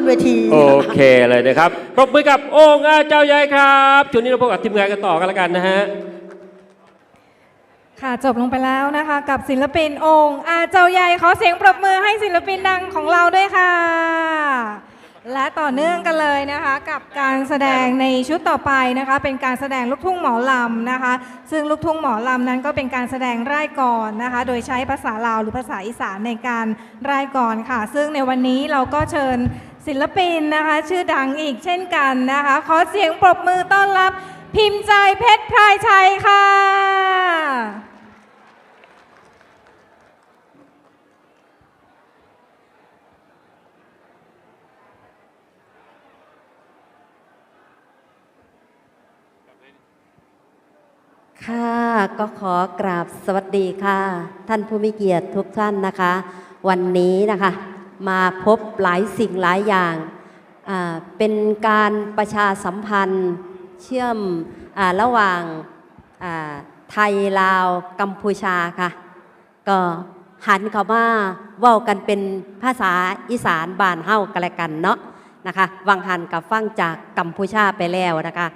นเวทีโอเคเลยนะครับปรบมือกับโอ่งอาเจ้าใหญ่ครับช่วงนี้เราพบกับทีมงานกันต่อกันแล้วกันนะฮะค่ะจบลงไปแล้วนะคะ กับศิลปินองค์อาเจ้าใหญ่ขอเสียงปรบมือให้ศิลปินดังของเราด้วยค่ะ และต่อเนื่องกันเลยนะคะ กับการแสดงในชุดต่อไปนะคะ เป็นการแสดงลูกทุ่งหมอลำนะคะ ซึ่งลูกทุ่งหมอลำนั้นก็เป็นการแสดงร่ายกรนะคะ โดยใช้ภาษาลาวหรือภาษาอีสานในการร่ายกรค่ะ ซึ่งในวันนี้เราก็เชิญ ศิลปินนะคะ ชื่อดังอีกเช่นกันนะคะ ขอเสียงปรบมือต้อนรับพิมพ์ใจเพชรพรายชัยค่ะ ค่ะก็ขอกราบสวัสดีค่ะ ท่านผู้มีเกียรติทุกท่านนะคะ วันนี้นะคะ มาพบหลายสิ่งหลายอย่าง เป็นการประชาสัมพันธ์เชื่อมอระหว่างไทยลาวกัมพูชาค่ะ ก็หันเขามาเว้ากันเป็นภาษาอีสานบ้านเฮากันละกันเนาะนะคะวังหันกับฟังจากกัมพูชาไปแล้วนะคะ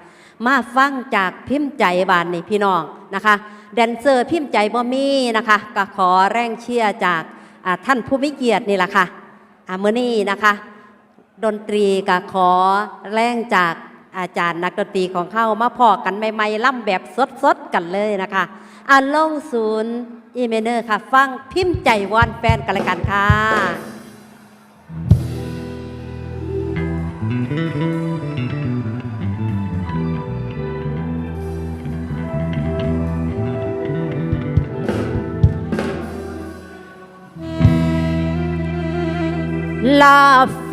มาฟังจากพิมพ์ใจบานนี่พี่น้องนะคะแดนเซอร์พิมพ์ใจบ่มีนะคะก็ขอแรงเชียร์จากท่านผู้มีเกียรตินี่แหละค่ะ อามื่อนี้นะคะ ดนตรีกับขอแรงจากอาจารย์นักดนตรีของเข้ามาพอกันใหม่ๆล่ำแบบสดๆกันเลยนะคะอาลงศูนย์อีเมเนอร์ค่ะ ฟังพิมพ์ใจวอนแฟนกันละกันค่ะ ลาแฟ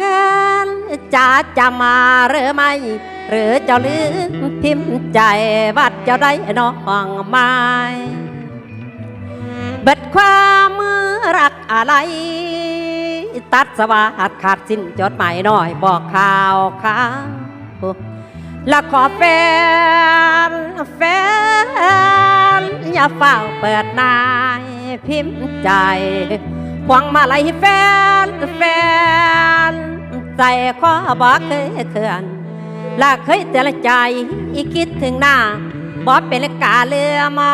กันจะจะมาหรือไม่ หรือจ้าลืมพิมพ์ใจวัดจ้าได้น้องไม้เบิดความมือรักอะไร ตัดสวัสดขาดสิ้นจดหมายน้อยบอกข่าวข่าวและขอแฟนแฟนอย่าเฝ้าเปิดนายพิมพ์ใจ หวังมาลัยแฟนแฟน ใจขอบอกเคยเถื่อนลาเคยแต่ละใจอีคิดถึงหน้าบอกเป็นกาเรือมอ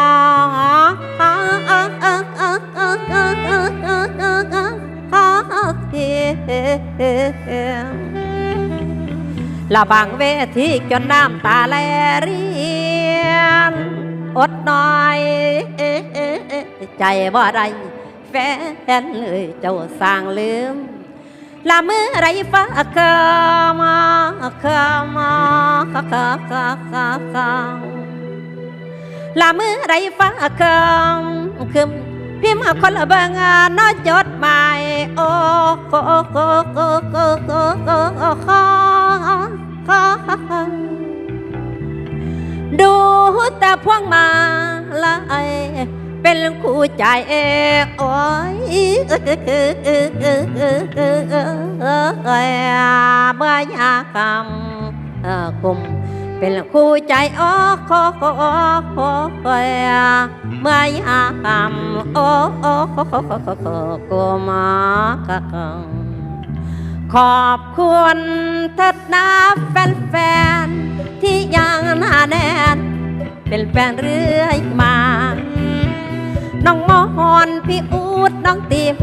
ละบางเวทีจนน้ำตาแลเรียน อดหน่อย ใจบ่ได้ ฟนเลยเจ้าสร้างลืมละเมื่อไรฟ้าเข้ามาเข้ามาเข้าเข้าเข้าเข้าเข้าละเมื่อไรฟ้าเข้าคืมพิมพ์คนละเบงานน้อยจดหมายโอ้โอ้โอ้โอ้โอ้โอ้โอ้โอ้ขอขอดูแต่พวงมาลาย เป็นคู่ใจโอ้ยเมื่อยากคำกุมเป็นคู่ใจโอ้โคโคโคเมื่อยากคำโอ้โอ้โคโคโคโคโคกุมาคังขอบคุณทัดนาแฟนๆที่ยังหนาแน่นเป็นแฟนเรื่อยมา น้องมอนพี่อูดน้องติม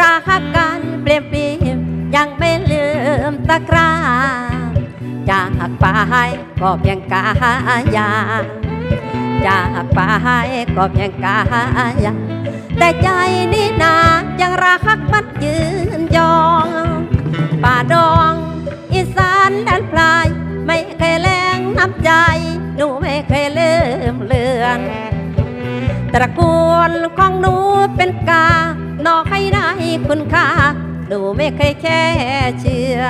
รักกันเปลี่ยนเปลี่ยนยังไม่ลืมตะกร้าจากไปก็เพียงกายาจากไปก็เพียงกายาแต่ใจนี่นายังรักมันยืนยอง ป่าดอง อีสานแดนปลาย ไม่เคยแรงน้ำใจ หนูไม่เคยลืมเลือน ตระกูลของหนูเป็นกา นอกให้ได้คุณค่าหนูไม่เคยแค่เชื่อ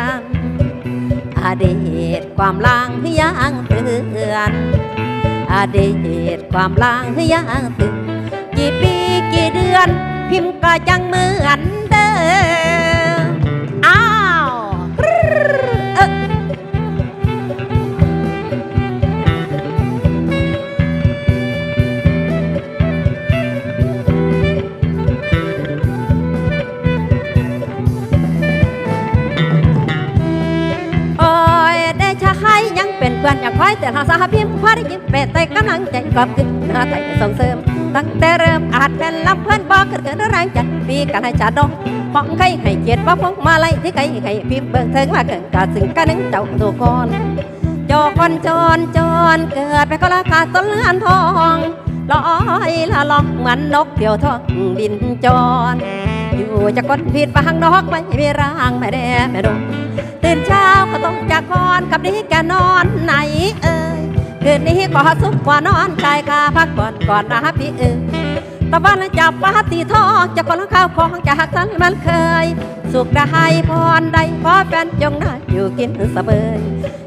อดีตความลางยังเตือนอดีตความลางยังเตือนกี่ปีกี่เดือน พิมพ์ก็จังเหมือนเดิม ยิ้มเป็ดแต่กำลังใจกลับขึ้นเนื้อไทยส่งเสริม ตั้งแต่เริ่มอาจเป็นลำเพื่อนบอกเกิดเกิดแรงใจมีกันให้จัดดอกมองใครให้เกียรติว่าพงมาไล่ที่ใครให้พิมพ์เบิ่งเถิงมาเกิดกาสึงกันนึงเจ้าตัวก่อนจอคนจรจรเกิดไปก็ราคาต้นเลือนทองลอยละลอกเหมือนนกเกี่ยวทองบินจรอยู่จะกดผิดฟังนอกไม่มีร่างไม่แด่ไม่ดงตื่นเช้าก็ต้องจากก่อนกับนี้แกนอนไหนเอ่ย คืนนี้ก็สุขกว่านอนกายคาพักก่อนก่อนนะพี่เอ่ยตะวันจับปาตีทองจะคนข้าวของจากสันมันเคย สุขได้พรใดพอแฟนจงได้อยู่กินสบาย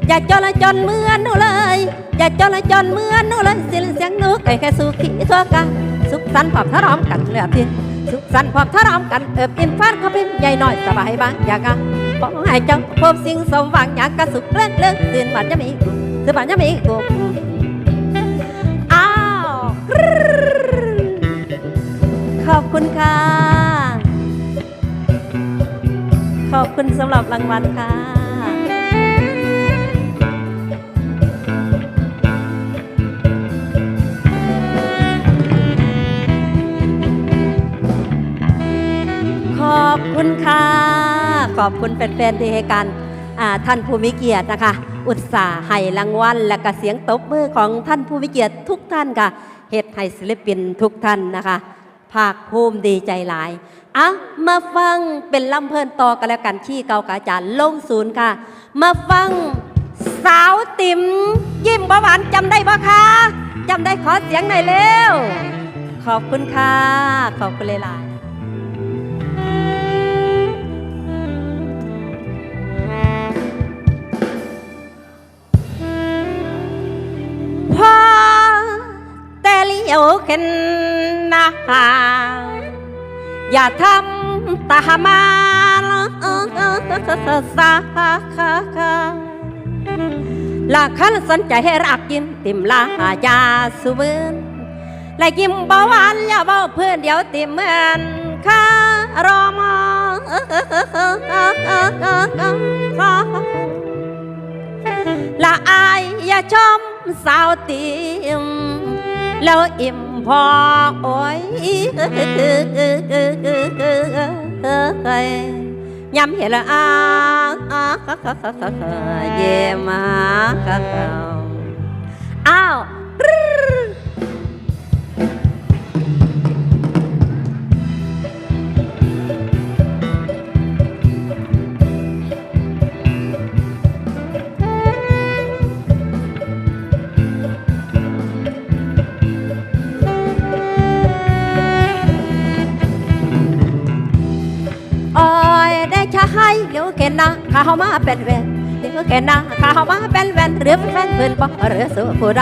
อย่าจนละจนเหมือนหนูเลย อย่าจนละจนเหมือนหนูเลยเสียงเสียงหนูไก่แค่สุขีทั่วกันสุขสันต์พร้อมทะรอมกันเหลือพียงสุขสันต์พร้อมทะรอมกันเอิบอิ่มฟันเขาพิมใหญ่หน่อยสบายบ้างอยากอะขอให้เจ้าพบสิ่งสมหวังอยากกระสุขเลื่อนเลื่อนตื่นบันจะมีกุตื่นบันจะมีกุอ้าว ขอบคุณค่ะ ขอบคุณสำหรับรางวัลค่ะ ขอบคุณค่ะ ขอบคุณแฟนๆที่ให้การท่านผู้มีเกียรตินะคะ อุตส่าห์ให้รางวัล และก็เสียงตบมือของท่านผู้มีเกียรติทุกท่านค่ะ เฮ็ดให้ศิลปินทุกท่านนะคะ ภาคภูมิดีใจหลายอะมาฟังเป็นลำเพลินต่อกันแล้วกันขี้เกากาจารย์ลงศูนย์ค่ะ มาฟังสาวติ๋มยิ้มบหวานจำได้ปะคะจำได้ขอเสียงหน่อยเร็วขอบคุณค่ะ ขอบคุณหลาย เข็นนาอย่าทำตามาสาลาคันสนใจให้รักยิ้มติมลายาสุเบินและยิ้มเบาหวานอย่าเบาเพื่อนเดี๋ยวติมเหมือนข้ารอมาละอายอย่าชมสาวติมแล้วอิ่ม พอโอ้ยย้ำเห็นละอาเย่มาอ้าว ข้ามาเป็นเวรเดี๋ยวเกณฑ์นะข้ามาเป็นเวรหรือแฟนเพื่อนบ่หรือสู้ผู้ใด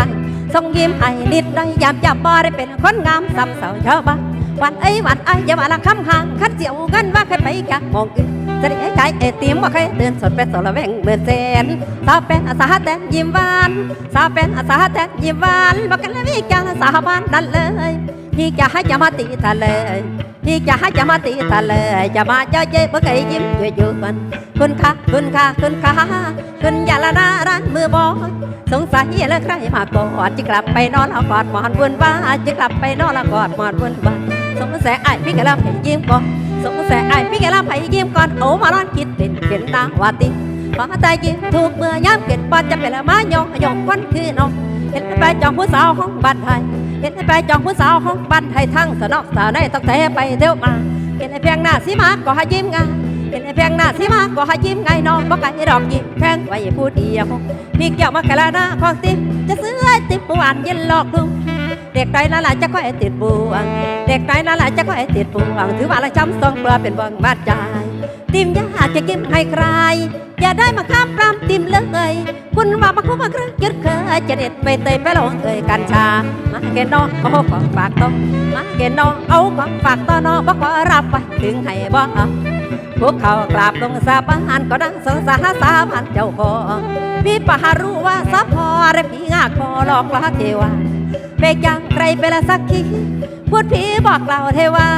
ส่งยิ้มให้นิดหน่อยยามจับบ่ได้เป็นคนงามซ้ำเสาชาวบ้านวันไอ้วันไอ้อย่ามาละคำห่างคัดเจียวกันว่าใครไปกันมองอื่นจะได้ใจเอติมว่าใครเดินสดเป็นสละแวงเหมือนเซนสาวเป็นอาสาแตนยิ้มหวานสาวเป็นอาสาแตนยิ้มหวานบอกกันแล้ววิจารสาบานนั่นเลยพี่จะให้จะมาตีทะเล พี่จะให้จะมาตีทะเลจะมาเจอเย่เมื่อไก่ยิ้มอยู่อยู่มันคุณค่ะคุณค่ะคุณค่ะคุณอย่าละนาร้านมือบอยสงสัยแล้วใครมากอดจะกลับไปนอนเอากอดหมอนบุญบ้าจะกลับไปนอนเอากอดหมอนบุญบ้าสงสัยไอ้พี่กะลาให้ยิ้มก่อนสงสัยไอ้พี่กะลาให้ยิ้มก่อนโอ้มานอนคิดเป็นเป็นตาวาติพอใจยิ้มถูกเมื่อยามเกิดปอดจะเป็นละมายองยองวันคือน้องเห็นไปจองผู้สาวของบ้านไทย เห็นไปจองผู้สาวห้องบ้านให้ทั้งสนอกสาวในต้งแต่ไปเที่ยวมา เห็นไอ้เพียงหน้าสีมาก็ให้ยิ้มไงเห็นไอ้เพียงหน้าสีมาก็ให้ยิ้มไงน้องบอกกันไก่ดอกยิ้มแพงไว้ผู้เดียวพี่เกี่ยวมาแค่ละหน้าของติ๊บจะซื้อไอ้ติ๊บหวานเย็นหลอกดูเด็กใดนั่นแหละจะก็ไอ้ติดบวงเด็กใดนั่นแหละจะก็ไอ้ติดบวงถือว่าละช้ำสองเปลือเป็นบวงบาดใจ ติมยากจะยิ้มให้ใคร อย่าได้มาข้ามปรามติมเลย คุณว่ามาคุ้มมาเครื่องยึดเคยจะเด็ดไปเตยไปลงเอ่ยกัญชา มาเกณฑ์น้องเอาของฝากต้องมาเกณฑ์น้องเอาของฝากต่อน้องบอกขอรับไปถึงให้บ่พวกเขากราบลงสาบานก็ดังสงสารสาบานเจ้าของพี่ปะหารู้ว่าสะพอและพี่งากพอหลอกลาเทวา เปกยังใครไปละสักทีพูดผีบอกเราเทวา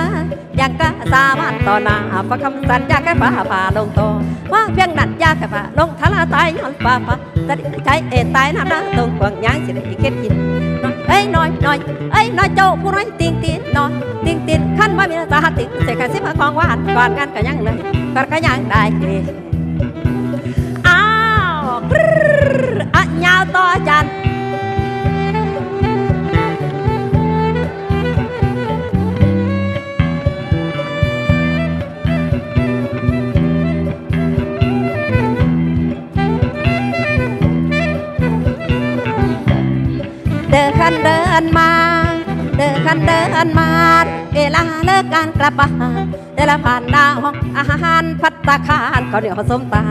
ยังกล้าสาบานต่อหน้าฟังคำสัญญาแค่ฟ้าผ่าลงโตว่าเพียงนั้นยาแค่ว่าลงทะลาตายย้อนป่าป่าจะได้ใจเอ็นตายน้ำหน้าตรงกวางยางสิได้เก็ดกินน้อยเอ้ยน้อยน้อยเอ้ยน้อยเจ้าผู้น้อยติงตินน้อยติงตินขั้นว่ามีสาหัสติเสกกันสิบของหวานก่อนงานก็ยังเลยก่อนก็ยังได้ นคันเดินมา เดินคันเดินมา เวลาเลิกการกลับบ้านเดินละผ่านหน้าห้องอาหารพัตตาคารก็เดี๋ยวผสมตา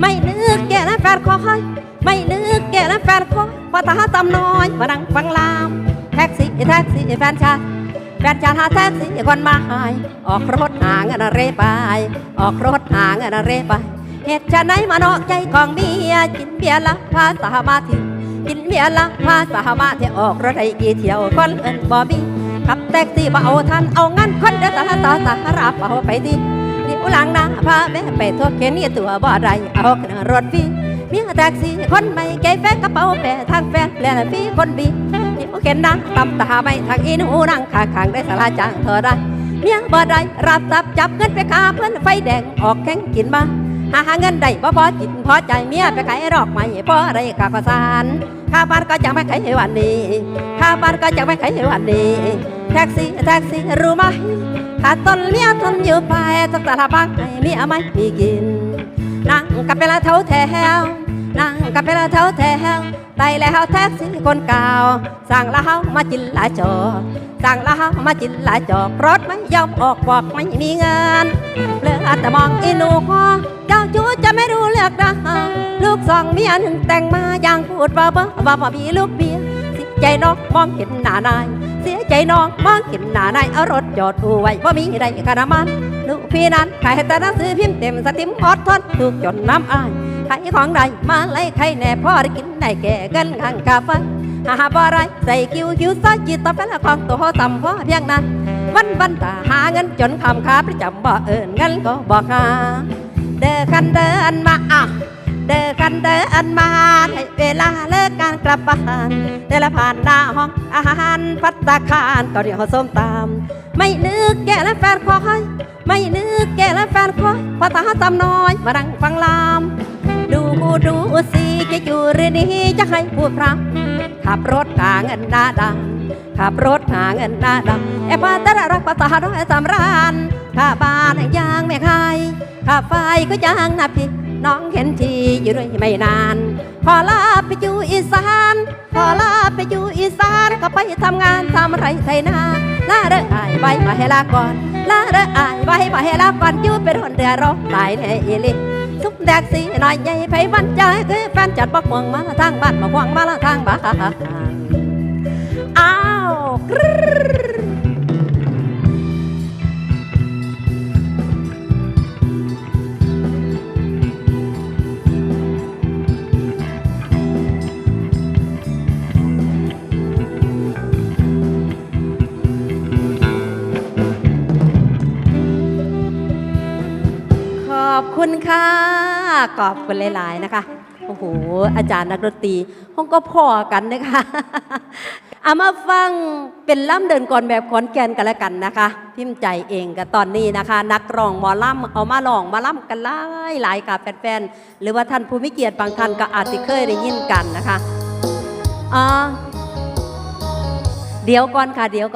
ไม่นึกแก่และแฟนคอย ไม่นึกแก่และแฟนคอยพอตาตำน้อยมานั่งฟังลามแท็กซี่แท็กซี่แฟนชายแฟนชายหาแท็กซี่คนมาหายออกรถหาเงินเรไป ออกรถหาเงินเรไปเหตุชะไหนมานอกใจของเมียกินเบียร์ละพาสามาที กินเบียร์ละพาสามาเที่ยวออกรถไอ้กี่เที่ยวคนเอินบอบี้ขับแท็กซี่มาเอาทันเอางั้นคนเดินตาตาตารับเอาไปดีนี่อุลังนะพาแม่ไปทั่วเขนี่ตัวบ่ได้เอาขึ้นรถฟีเมียแท็กซี่คนใหม่แกแฟนกระเป๋าแปะทางแฟนแลนฟรีคนบีนี่อุเข็นนะตำตาไม่ทางอินหูนั่งขางข้างได้สาราจ้างเธอได้เมียบ่ได้รับทรัพย์จับเงินไปคาเพื่อนไฟแดงออกแข่งกินมา หาหาเงินได้บ่พอจิตพอใจเมียไปขายรอกใหม่พอได้กากสารข้าบ้านก็จะไม่ขายห้วันนี้ข้าบ้านก็จะไม่ขายห้วันนี้แท็กซี่แท็กซี่รู้ไหมขาดต้นเมียทนอยู่ไปสักตาลาบักให้เมียไม่มีกินนั่งกับเวลาเท่าแถวนั่งกับเวลาเท่าแถว ไต่แล้วแท็กซี่คนเก่าสั่งแล้วมาจินลาจอสั่งแล้วมาจินลาจอกรถไม่ยอมออกบอกไม่มีเงินเลือกแต่มองอีนูพอเจ้าจูจะไม่รู้เลือกนะลูกสองเมียหนึ่งแต่งมาอย่างพูดว่าบ่ว่าบ่มีลูกเมียสียใจน้องมองเห็นหน้านายเสียใจน้องมองเห็นหน้านายเอารถจอดเอาไว้ว่ามีใดกระมันลูกพี่นั้นขายแต่หนังสือพิมพ์เต็มสติมอดทนถูกจนน้ำอาย ขายของใดมาไล่ใครแน่พ่อได้กินได้แก่กันข้างกาแฟหาบ่อะไรใส่คิวคิวซอยจิตต่อไปละของตัวต่ำพ่อเพียงนั้นวันวันตาหาเงินจนคำขาประจำบ่เอิญเงินก็บอกหาเดินคันเดินมาอะเดินคันเดินมาให้เวลาเลิกการกลับบ้านเดินละผ่านหน้าห้องอาหารพัตตาคารก็เดี๋ยวเขาส้มตามไม่นึกแก่และแฟนคอยไม่นึกแก่และแฟนคอยพอตาตำน้อย มาดังฟังลาม ดูดูสิจะอยู่หรือนี้จะให้พูดพร่ำขับรถหาเงินหน้าดังขับรถหาเงินหน้าดำแอบว่าต่ละรักภาษาด้อยสำรานข้าบ้านยางไม่ใครข้าไฟก็ยางนะพี่น้องเห็นทีอยู่ด้วยไม่นานพอลาไปอยู่อีสานพอลาไปอยู่อีสานก็ไปทำงานทำไรไทยนาลาเด้ออายไว้มาให้ลาก่อนลาเด้ออายไว้มาให้ลาก่อนอยู่เป็นคนเดือดร้อนตายในอีลิ ทุกแดกสีหน่อยใหญ่ไผวันใจคือแฟนจัดบักหวงมาทางบ้านมาควงมาละทางบ้านอ้าว อบคุณค่ะขอบคุณหลาย ๆ นะคะ โอ้โห อาจารย์นักดนตรีห้องก็พอกันนะคะเอามาฟังเป็นล่ำเดินก่อนแบบขอนแก่นกันแล้วกันนะคะ พิมพ์ใจเองกับตอนนี้นะคะ นักร้องหมอล่ำเอามาลองมาล่ำกันหลายหลายกับแฟนๆหรือว่าท่านผู้มิเกียรติบางท่านก็อาจจะเคยได้ยินกันนะคะอ่าเดี๋ยวก่อนค่ะเดี๋ยวก่อน